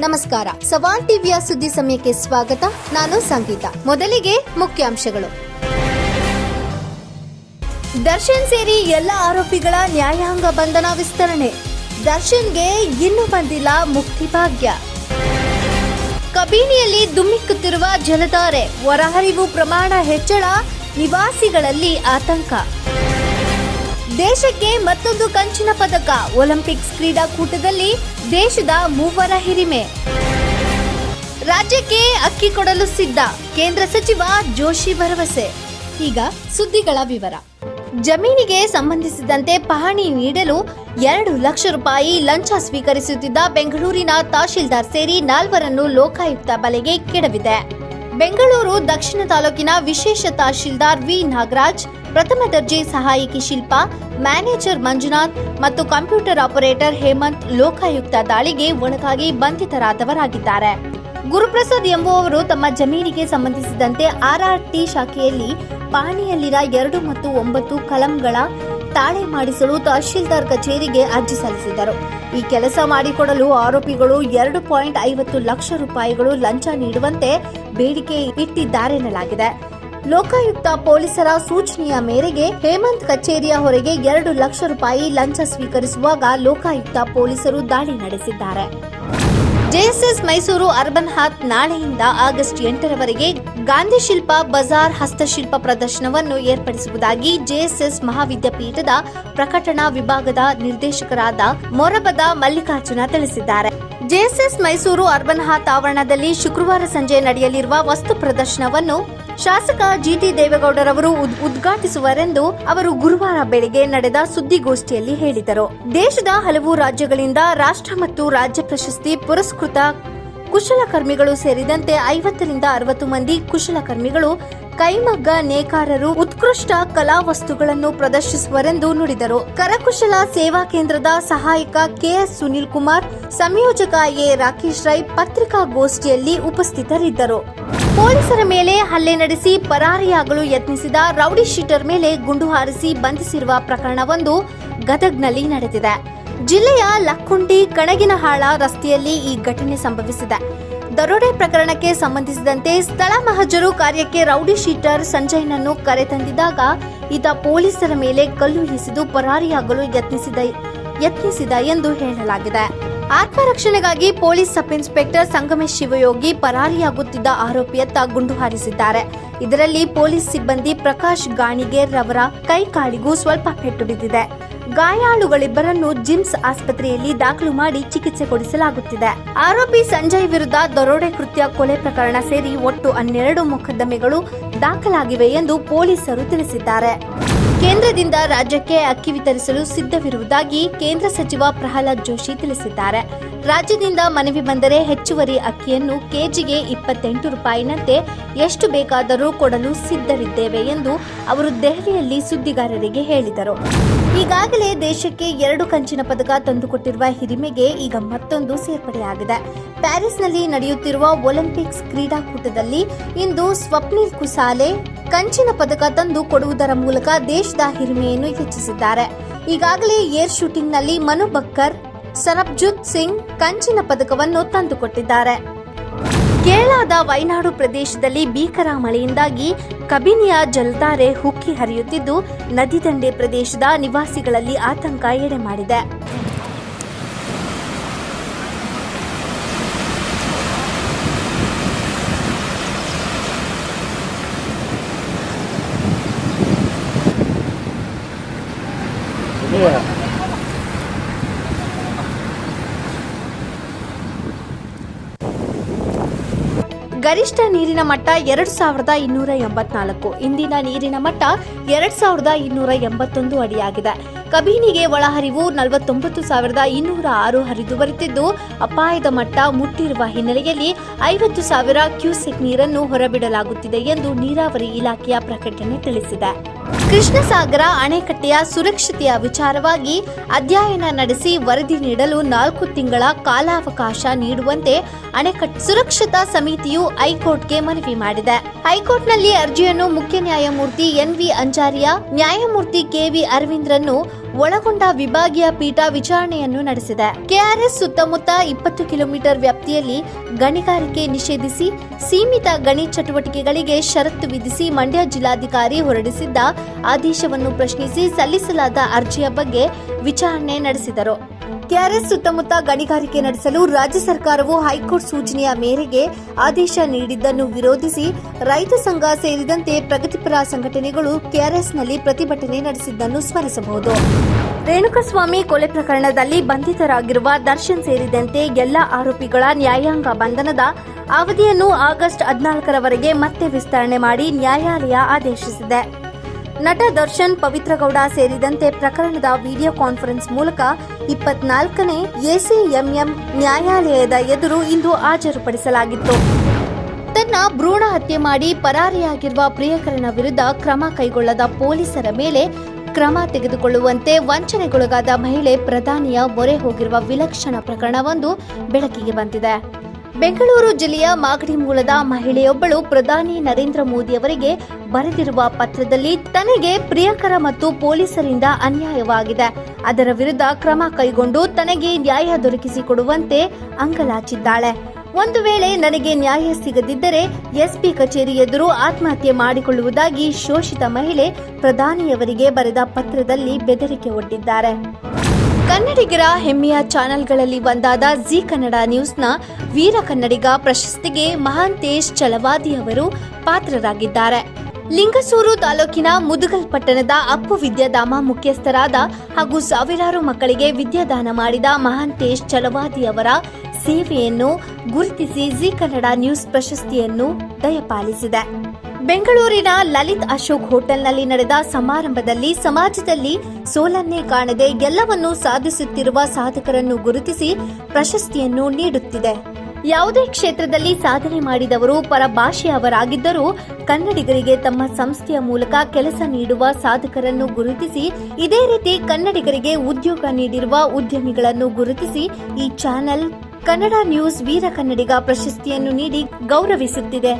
ನಮಸ್ಕಾರ. ಸವಾನ್ ಟಿವಿಯ ಸುದ್ದಿ ಸಮಯಕ್ಕೆ ಸ್ವಾಗತ. ನಾನು ಸಂಗೀತ. ಮೊದಲಿಗೆ ಮುಖ್ಯಾಂಶಗಳು. ದರ್ಶನ್ ಸೇರಿ ಎಲ್ಲ ಆರೋಪಿಗಳ ನ್ಯಾಯಾಂಗ ಬಂಧನ ವಿಸ್ತರಣೆ. ದರ್ಶನ್ಗೆ ಇನ್ನೂ ಬಂದಿಲ್ಲ ಮುಕ್ತಿ ಭಾಗ್ಯ. ಕಬೀನಿಯಲ್ಲಿ ಧುಮ್ಮಿಕ್ಕುತ್ತಿರುವ ಜಲಧಾರೆ ಹೊರಹರಿವು ಪ್ರಮಾಣ ಹೆಚ್ಚಳ, ನಿವಾಸಿಗಳಲ್ಲಿ ಆತಂಕ. ದೇಶಕ್ಕೆ ಮತ್ತೊಂದು ಕಂಚಿನ ಪದಕ. ಒಲಿಂಪಿಕ್ಸ್ ಕ್ರೀಡಾಕೂಟದಲ್ಲಿ ದೇಶದ ಮೂವರ ಹಿರಿಮೆ. ರಾಜ್ಯಕ್ಕೆ ಅಕ್ಕಿ ಕೊಡಲು ಸಿದ್ಧ ಕೇಂದ್ರ ಸಚಿವ ಜೋಶಿ ಭರವಸೆ. ಈಗ ಸುದ್ದಿಗಳ ವಿವರ. ಜಮೀನಿಗೆ ಸಂಬಂಧಿಸಿದಂತೆ ಪಹಣಿ ನೀಡಲು ಎರಡು ಲಕ್ಷ ರೂಪಾಯಿ ಲಂಚ ಸ್ವೀಕರಿಸುತ್ತಿದ್ದ ಬೆಂಗಳೂರಿನ ತಹಶೀಲ್ದಾರ್ ಸೇರಿ ನಾಲ್ವರನ್ನು ಲೋಕಾಯುಕ್ತ ಬಲೆಗೆ ಕೆಡವಿದೆ. ಬೆಂಗಳೂರು ದಕ್ಷಿಣ ತಾಲೂಕಿನ ವಿಶೇಷ ತಹಶೀಲ್ದಾರ್ ವಿ ನಾಗರಾಜ್, ಪ್ರಥಮ ದರ್ಜೆ ಸಹಾಯಕಿ ಶಿಲ್ಪಾ, ಮ್ಯಾನೇಜರ್ ಮಂಜುನಾಥ್ ಮತ್ತು ಕಂಪ್ಯೂಟರ್ ಆಪರೇಟರ್ ಹೇಮಂತ್ ಲೋಕಾಯುಕ್ತ ದಾಳಿಗೆ ಒಳಗಾಗಿ ಬಂಧಿತರಾದವರಾಗಿದ್ದಾರೆ. ಗುರುಪ್ರಸಾದ್ ಎಂಬುವವರು ತಮ್ಮ ಜಮೀನಿಗೆ ಸಂಬಂಧಿಸಿದಂತೆ ಆರ್ಆರ್ಟಿ ಶಾಖೆಯಲ್ಲಿ ಪಹಣಿಯಲ್ಲಿನ ಎರಡು ಮತ್ತು ಒಂಬತ್ತು ಕಲಂಗಳ ತಾಳೆ ಮಾಡಿಸಲು ತಹಶೀಲ್ದಾರ್ ಕಚೇರಿಗೆ ಅರ್ಜಿ ಸಲ್ಲಿಸಿದರು ಈ ಕೆಲಸ ಮಾಡಿಕೊಡಲು ಆರೋಪಿಗಳು ಎರಡು ಪಾಯಿಂಟ್ ಐವತ್ತು ಲಕ್ಷ ರೂಪಾಯಿಗಳು ಲಂಚ ನೀಡುವಂತೆ ಬೇಡಿಕೆ ಇಟ್ಟಿದ್ದಾರೆನ್ನಲಾಗಿದೆ ಲೋಕಾಯುಕ್ತ ಪೊಲೀಸರ ಸೂಚನೆಯ ಮೇರೆಗೆ ಹೇಮಂತ್ ಕಚೇರಿಯ ಹೊರಗೆ ಎರಡು ಲಕ್ಷ ರೂಪಾಯಿ ಲಂಚ ಸ್ವೀಕರಿಸುವಾಗ ಲೋಕಾಯುಕ್ತ ಪೊಲೀಸರು ದಾಳಿ ನಡೆಸಿದ್ದಾರೆ. ಜೆಎಸ್ಎಸ್ ಮೈಸೂರು ಅರ್ಬನ್ ಹಾತ್ ನಾಳೆಯಿಂದ ಆಗಸ್ಟ್ ಎಂಟರವರೆಗೆ ಗಾಂಧಿ ಶಿಲ್ಪ ಬಜಾರ್ ಹಸ್ತಶಿಲ್ಪ ಪ್ರದರ್ಶನವನ್ನು ಏರ್ಪಡಿಸುವುದಾಗಿ ಜೆಎಸ್ಎಸ್ ಮಹಾವಿದ್ಯಾಪೀಠದ ಪ್ರಕಟಣಾ ವಿಭಾಗದ ನಿರ್ದೇಶಕರಾದ ಮೊರಬದ ಮಲ್ಲಿಕಾರ್ಜುನ ತಿಳಿಸಿದ್ದಾರೆ. ಜೆಎಸ್ಎಸ್ ಮೈಸೂರು ಅರ್ಬನ್ ಹಾತ್ ಆವರಣದಲ್ಲಿ ಶುಕ್ರವಾರ ಸಂಜೆ ನಡೆಯಲಿರುವ ವಸ್ತು ಪ್ರದರ್ಶನವನ್ನು ಶಾಸಕ ಜಿಟಿ ದೇವೇಗೌಡರವರು ಉದ್- ಉದ್ಘಾಟಿಸುವರೆಂದು ಅವರು ಗುರುವಾರ ಬೆಳಗ್ಗೆ ನಡೆದ ಸುದ್ದಿಗೋಷ್ಠಿಯಲ್ಲಿ ಹೇಳಿದರು. ದೇಶದ ಹಲವು ರಾಜ್ಯಗಳಿಂದ ರಾಷ್ಟ್ರ ಮತ್ತು ರಾಜ್ಯ ಪ್ರಶಸ್ತಿ ಪುರಸ್ಕೃತ ಕುಶಲಕರ್ಮಿಗಳು ಸೇರಿದಂತೆ ಐವತ್ತರಿಂದ ಅರವತ್ತು ಮಂದಿ ಕುಶಲಕರ್ಮಿಗಳು, ಕೈಮಗ್ಗ ನೇಕಾರರು ಉತ್ಕೃಷ್ಟ ಕಲಾ ವಸ್ತುಗಳನ್ನು ಪ್ರದರ್ಶಿಸುವರೆಂದು ನುಡಿದರು. ಕರಕುಶಲ ಸೇವಾ ಕೇಂದ್ರದ ಸಹಾಯಕ ಕೆಎಸ್ ಸುನಿಲ್ ಕುಮಾರ್ ಸಂಯೋಜಕ ಎ ರಾಕೇಶ್ ರೈ ಪತ್ರಿಕಾಗೋಷ್ಠಿಯಲ್ಲಿ ಉಪಸ್ಥಿತರಿದ್ದರು. ಪೊಲೀಸರ ಮೇಲೆ ಹಲ್ಲೆ ನಡೆಸಿ ಪರಾರಿಯಾಗಲು ಯತ್ನಿಸಿದ ರೌಡಿ ಶೀಟರ್ ಮೇಲೆ ಗುಂಡು ಹಾರಿಸಿ ಬಂಧಿಸಿರುವ ಪ್ರಕರಣವೊಂದು ಗದಗ್ನಲ್ಲಿ ನಡೆದಿದೆ. ಜಿಲ್ಲೆಯ ಲಕ್ಕುಂಡಿ ಕಣಗಿನಹಾಳ ರಸ್ತೆಯಲ್ಲಿ ಈ ಘಟನೆ ಸಂಭವಿಸಿದೆ. ದರೋಡೆ ಪ್ರಕರಣಕ್ಕೆ ಸಂಬಂಧಿಸಿದಂತೆ ಸ್ಥಳ ಮಹಜರು ಕಾರ್ಯಕ್ಕೆ ರೌಡಿ ಶೀಟರ್ ಸಂಜಯ್ನನ್ನು ಕರೆತಂದಿದ್ದಾಗ ಈತ ಪೊಲೀಸರ ಮೇಲೆ ಕಲ್ಲು ಎಸೆದು ಪರಾರಿಯಾಗಲು ಯತ್ನಿಸಿದ ಯತ್ನಿಸಿದ ಎಂದು ಹೇಳಲಾಗಿದೆ. ಆತ್ಮರಕ್ಷಣೆಗಾಗಿ police sub inspector Sangamesh Shivayogi ಪರಾರಿಯಾಗುತ್ತಿದ್ದ ಆರೋಪಿಯತ್ತ ಗುಂಡು ಹಾರಿಸಿದ್ದಾರೆ. ಇದರಲ್ಲಿ ಪೊಲೀಸ್ ಸಿಬ್ಬಂದಿ ಪ್ರಕಾಶ್ ಗಾಣಿಗೇರ್ ರವರ ಕೈ ಕಾಲಿಗೂ ಸ್ವಲ್ಪ ಪೆಟ್ಟು ಬಿದ್ದಿದೆ. ಗಾಯಾಳುಗಳಿಬ್ಬರನ್ನು ಜಿಮ್ಸ್ ಆಸ್ಪತ್ರೆಯಲ್ಲಿ ದಾಖಲು ಮಾಡಿ ಚಿಕಿತ್ಸೆ ಕೊಡಿಸಲಾಗುತ್ತಿದೆ. ಆರೋಪಿ ಸಂಜಯ್ ವಿರುದ್ಧ ದರೋಡೆ ಕೃತ್ಯ ಕೊಲೆ ಪ್ರಕರಣ ಸೇರಿ ಒಟ್ಟು ಹನ್ನೆರಡು ಮೊಕದ್ದಮೆಗಳು ದಾಖಲಾಗಿವೆ ಎಂದು ಪೊಲೀಸರು ತಿಳಿಸಿದ್ದಾರೆ. ಕೇಂದ್ರದಿಂದ ರಾಜ್ಯಕ್ಕೆ ಅಕ್ಕಿ ವಿತರಿಸಲು ಸಿದ್ಧವಿರುವುದಾಗಿ ಕೇಂದ್ರ ಸಚಿವ ಪ್ರಹ್ಲಾದ್ ಜೋಶಿ ತಿಳಿಸಿದ್ದಾರೆ. ರಾಜ್ಯದಿಂದ ಮನವಿ ಬಂದರೆ ಹೆಚ್ಚುವರಿ ಅಕ್ಕಿಯನ್ನು ಕೆಜಿಗೆ ಇಪ್ಪತ್ತೆಂಟು ರೂಪಾಯಿನಂತೆ ಎಷ್ಟು ಬೇಕಾದರೂ ಕೊಡಲು ಸಿದ್ಧರಿದ್ದೇವೆ ಎಂದು ಅವರು ದೆಹಲಿಯಲ್ಲಿ ಸುದ್ದಿಗಾರರಿಗೆ ಹೇಳಿದರು. ಈಗಾಗಲೇ ದೇಶಕ್ಕೆ ಎರಡು ಕಂಚಿನ ಪದಕ ತಂದುಕೊಟ್ಟಿರುವ ಹಿರಿಮೆಗೆ ಈಗ ಮತ್ತೊಂದು ಸೇರ್ಪಡೆಯಾಗಿದೆ. ಪ್ಯಾರಿಸ್ನಲ್ಲಿ ನಡೆಯುತ್ತಿರುವ ಒಲಿಂಪಿಕ್ಸ್ ಕ್ರೀಡಾಕೂಟದಲ್ಲಿ ಇಂದು ಸ್ವಪ್ನಿಲ್ ಕುಸಾಲೆ ಕಂಚಿನ ಪದಕ ತಂದು ಕೊಡುವುದರ ಮೂಲಕ ದೇಶದ ಹಿರಿಮೆಯನ್ನು ಹೆಚ್ಚಿಸಿದ್ದಾರೆ. ಈಗಾಗಲೇ ಏರ್ ಶೂಟಿಂಗ್ನಲ್ಲಿ ಮನು ಬಕ್ಕರ್ ಸರಬ್ಜುತ್ ಸಿಂಗ್ ಕಂಚಿನ ಪದಕವನ್ನು ತಂದುಕೊಟ್ಟಿದ್ದಾರೆ. ಕೇರಳದ ವೈನಾಡು ಪ್ರದೇಶದಲ್ಲಿ ಭೀಕರ ಮಳೆಯಿಂದಾಗಿ ಕಬಿನಿಯ ಜಲಧಾರೆ ಹುಕ್ಕಿ ಹರಿಯುತ್ತಿದ್ದು, ನದಿ ದಂಡೆ ಪ್ರದೇಶದ ನಿವಾಸಿಗಳಲ್ಲಿ ಆತಂಕ ಎಡೆ ಮಾಡಿದೆ ಗರಿಷ್ಠ ನೀರಿನ ಮಟ್ಟ ಎರಡ್ ಸಾವಿರದ ಇನ್ನೂರ ಎಂಬತ್ನಾಲ್ಕು. ಇಂದಿನ ನೀರಿನ ಮಟ್ಟ ಎರಡ್ ಸಾವಿರದ ಇನ್ನೂರ ಎಂಬತ್ತೊಂದು ಅಡಿಯಾಗಿದೆ. ಕಬಿನಿಗೆ ಒಳಹರಿವು ನಲವತ್ತೊಂಬತ್ತು ಸಾವಿರದ ಇನ್ನೂರ ಆರು ಹರಿದು ಬರುತ್ತಿದ್ದು ಅಪಾಯದ ಮಟ್ಟ ಮುಟ್ಟಿರುವ ಹಿನ್ನೆಲೆಯಲ್ಲಿ ಐವತ್ತು ಸಾವಿರ ಕ್ಯೂಸೆಕ್ ನೀರನ್ನು ಹೊರಬಿಡಲಾಗುತ್ತಿದೆ ಎಂದು ನೀರಾವರಿ ಇಲಾಖೆಯ ಪ್ರಕಟಣೆ ತಿಳಿಸಿದೆ. ಕೃಷ್ಣಸಾಗರ ಅಣೆಕಟ್ಟೆಯ ಸುರಕ್ಷತೆಯ ವಿಚಾರವಾಗಿ ಅಧ್ಯಯನ ನಡೆಸಿ ವರದಿ ನೀಡಲು ನಾಲ್ಕು ತಿಂಗಳ ಕಾಲಾವಕಾಶ ನೀಡುವಂತೆ ಅಣೆಕಟ್ಟು ಸುರಕ್ಷತಾ ಸಮಿತಿಯು ಹೈಕೋರ್ಟ್ಗೆ ಮನವಿ ಮಾಡಿದೆ. ಹೈಕೋರ್ಟ್ನಲ್ಲಿ ಅರ್ಜಿಯನ್ನು ಮುಖ್ಯ ನ್ಯಾಯಮೂರ್ತಿ ಎನ್ ವಿ ಅಂಜಾರಿಯಾ, ನ್ಯಾಯಮೂರ್ತಿ ಕೆವಿ ಅರವಿಂದ್ರನ್ನು ಒಳಗೊಂಡ ವಿಭಾಗೀಯ ಪೀಠ ವಿಚಾರಣೆಯನ್ನು ನಡೆಸಿದೆ. ಕೆಆರ್ಎಸ್ ಸುತ್ತಮುತ್ತ ಇಪ್ಪತ್ತು ಕಿಲೋಮೀಟರ್ ವ್ಯಾಪ್ತಿಯಲ್ಲಿ ಗಣಿಗಾರಿಕೆ ನಿಷೇಧಿಸಿ, ಸೀಮಿತ ಗಣಿ ಚಟುವಟಿಕೆಗಳಿಗೆ ಷರತ್ತು ವಿಧಿಸಿ ಮಂಡ್ಯ ಜಿಲ್ಲಾಧಿಕಾರಿ ಹೊರಡಿಸಿದ್ದ ಆದೇಶವನ್ನು ಪ್ರಶ್ನಿಸಿ ಸಲ್ಲಿಸಲಾದ ಅರ್ಜಿಯ ಬಗ್ಗೆ ವಿಚಾರಣೆ ನಡೆಸಿದರು. ಕೆಆರ್ಎಸ್ ಸುತ್ತಮುತ್ತ ಗಣಿಗಾರಿಕೆ ನಡೆಸಲು ರಾಜ್ಯ ಸರ್ಕಾರವು ಹೈಕೋರ್ಟ್ ಸೂಚನೆಯ ಮೇರೆಗೆ ಆದೇಶ ನೀಡಿದ್ದನ್ನು ವಿರೋಧಿಸಿ ರೈತ ಸಂಘ ಸೇರಿದಂತೆ ಪ್ರಗತಿಪರ ಸಂಘಟನೆಗಳು ಕೆಆರ್ಎಸ್ನಲ್ಲಿ ಪ್ರತಿಭಟನೆ ನಡೆಸಿದ್ದನ್ನು ಸ್ಮರಿಸಬಹುದು. ರೇಣುಕಸ್ವಾಮಿ ಕೊಲೆ ಪ್ರಕರಣದಲ್ಲಿ ಬಂಧಿತರಾಗಿರುವ ದರ್ಶನ್ ಸೇರಿದಂತೆ ಎಲ್ಲ ಆರೋಪಿಗಳ ನ್ಯಾಯಾಂಗ ಬಂಧನದ ಅವಧಿಯನ್ನು ಆಗಸ್ಟ್ ಹದಿನಾಲ್ಕರವರೆಗೆ ಮತ್ತೆ ವಿಸ್ತರಣೆ ಮಾಡಿ ನ್ಯಾಯಾಲಯ ಆದೇಶಿಸಿದೆ. ನಟ ದರ್ಶನ್ ಪವಿತ್ರಗೌಡ ಸೇರಿದಂತೆ ಪ್ರಕರಣದ ವಿಡಿಯೋ ಕಾನ್ಫರೆನ್ಸ್ ಮೂಲಕ ಇಪ್ಪತ್ನಾಲ್ಕನೇ ಎಸಿಎಂಎಂ ನ್ಯಾಯಾಲಯದ ಎದುರು ಇಂದು ಹಾಜರುಪಡಿಸಲಾಗಿತ್ತು. ತನ್ನ ಭ್ರೂಣ ಹತ್ಯೆ ಮಾಡಿ ಪರಾರಿಯಾಗಿರುವ ಪ್ರಿಯಕರನ ವಿರುದ್ಧ ಕ್ರಮ ಕೈಗೊಳ್ಳದ ಪೊಲೀಸರ ಮೇಲೆ ಕ್ರಮ ತೆಗೆದುಕೊಳ್ಳುವಂತೆ ವಂಚನೆಗೊಳಗಾದ ಮಹಿಳೆ ಪ್ರಧಾನಿಯ ಮೊರೆ ಹೋಗಿರುವ ವಿಲಕ್ಷಣ ಪ್ರಕರಣವೊಂದು ಬೆಳಕಿಗೆ ಬಂದಿದೆ. ಬೆಂಗಳೂರು ಜಿಲ್ಲೆಯ ಮಾಗಡಿ ಮೂಲದ ಮಹಿಳೆಯೊಬ್ಬಳು ಪ್ರಧಾನಿ ನರೇಂದ್ರ ಮೋದಿ ಅವರಿಗೆ ಬರೆದಿರುವ ಪತ್ರದಲ್ಲಿ ತನಗೆ ಪ್ರಿಯಕರ ಮತ್ತು ಪೊಲೀಸರಿಂದ ಅನ್ಯಾಯವಾಗಿದೆ. ಅದರ ವಿರುದ್ಧ ಕ್ರಮ ಕೈಗೊಂಡು ತನಗೆ ನ್ಯಾಯ ದೊರಕಿಸಿಕೊಡುವಂತೆ ಅಂಗಲಾಚಿದ್ದಾಳೆ. ಒಂದು ವೇಳೆ ನನಗೆ ನ್ಯಾಯ ಸಿಗದಿದ್ದರೆ ಎಸ್ಪಿ ಕಚೇರಿ ಎದುರು ಆತ್ಮಹತ್ಯೆ ಮಾಡಿಕೊಳ್ಳುವುದಾಗಿ ಶೋಷಿತ ಮಹಿಳೆ ಪ್ರಧಾನಿಯವರಿಗೆ ಬರೆದ ಪತ್ರದಲ್ಲಿ ಬೆದರಿಕೆ ಒಡ್ಡಿದ್ದಾರೆ. ಕನ್ನಡಿಗರ ಹೆಮ್ಮೆಯ ಚಾನೆಲ್ಗಳಲ್ಲಿ ಒಂದಾದ ಜಿ ಕನ್ನಡ ನ್ಯೂಸ್ನ ವೀರ ಕನ್ನಡಿಗ ಪ್ರಶಸ್ತಿಗೆ ಮಹಾಂತೇಶ್ ಚಲವಾದಿ ಅವರು ಪಾತ್ರರಾಗಿದ್ದಾರೆ. ಲಿಂಗಸೂರು ತಾಲೂಕಿನ ಮುದುಗಲ್ ಪಟ್ಟಣದ ಅಪ್ಪು ವಿದ್ಯಾಧಾಮ ಮುಖ್ಯಸ್ಥರಾದ ಹಾಗೂ ಸಾವಿರಾರು ಮಕ್ಕಳಿಗೆ ವಿದ್ಯಾದಾನ ಮಾಡಿದ ಮಹಾಂತೇಶ್ ಚಲವಾದಿ ಅವರ ಸೇವೆಯನ್ನು ಗುರುತಿಸಿ ಜಿ ಕನ್ನಡ ನ್ಯೂಸ್ ಪ್ರಶಸ್ತಿಯನ್ನು ದಯಪಾಲಿಸಿದೆ. ಬೆಂಗಳೂರಿನ ಲಲಿತ್ ಅಶೋಕ್ ಹೋಟೆಲ್ನಲ್ಲಿ ನಡೆದ ಸಮಾರಂಭದಲ್ಲಿ ಸಮಾಜದಲ್ಲಿ ಸೋಲನ್ನೇ ಕಾಣದೆ ಎಲ್ಲವನ್ನೂ ಸಾಧಿಸುತ್ತಿರುವ ಸಾಧಕರನ್ನು ಗುರುತಿಸಿ ಪ್ರಶಸ್ತಿಯನ್ನು ನೀಡುತ್ತಿದೆ. ಯಾವುದೇ ಕ್ಷೇತ್ರದಲ್ಲಿ ಸಾಧನೆ ಮಾಡಿದವರು ಪರಭಾಷೆಯವರಾಗಿದ್ದರೂ ಕನ್ನಡಿಗರಿಗೆ ತಮ್ಮ ಸಂಸ್ಥೆಯ ಮೂಲಕ ಕೆಲಸ ನೀಡುವ ಸಾಧಕರನ್ನು ಗುರುತಿಸಿ, ಇದೇ ರೀತಿ ಕನ್ನಡಿಗರಿಗೆ ಉದ್ಯೋಗ ನೀಡಿರುವ ಉದ್ಯಮಿಗಳನ್ನು ಗುರುತಿಸಿ ಈ ಚಾನೆಲ್ ಕನ್ನಡ ನ್ಯೂಸ್ ವೀರ ಕನ್ನಡಿಗ ಪ್ರಶಸ್ತಿಯನ್ನು ನೀಡಿ ಗೌರವಿಸುತ್ತಿದೆ.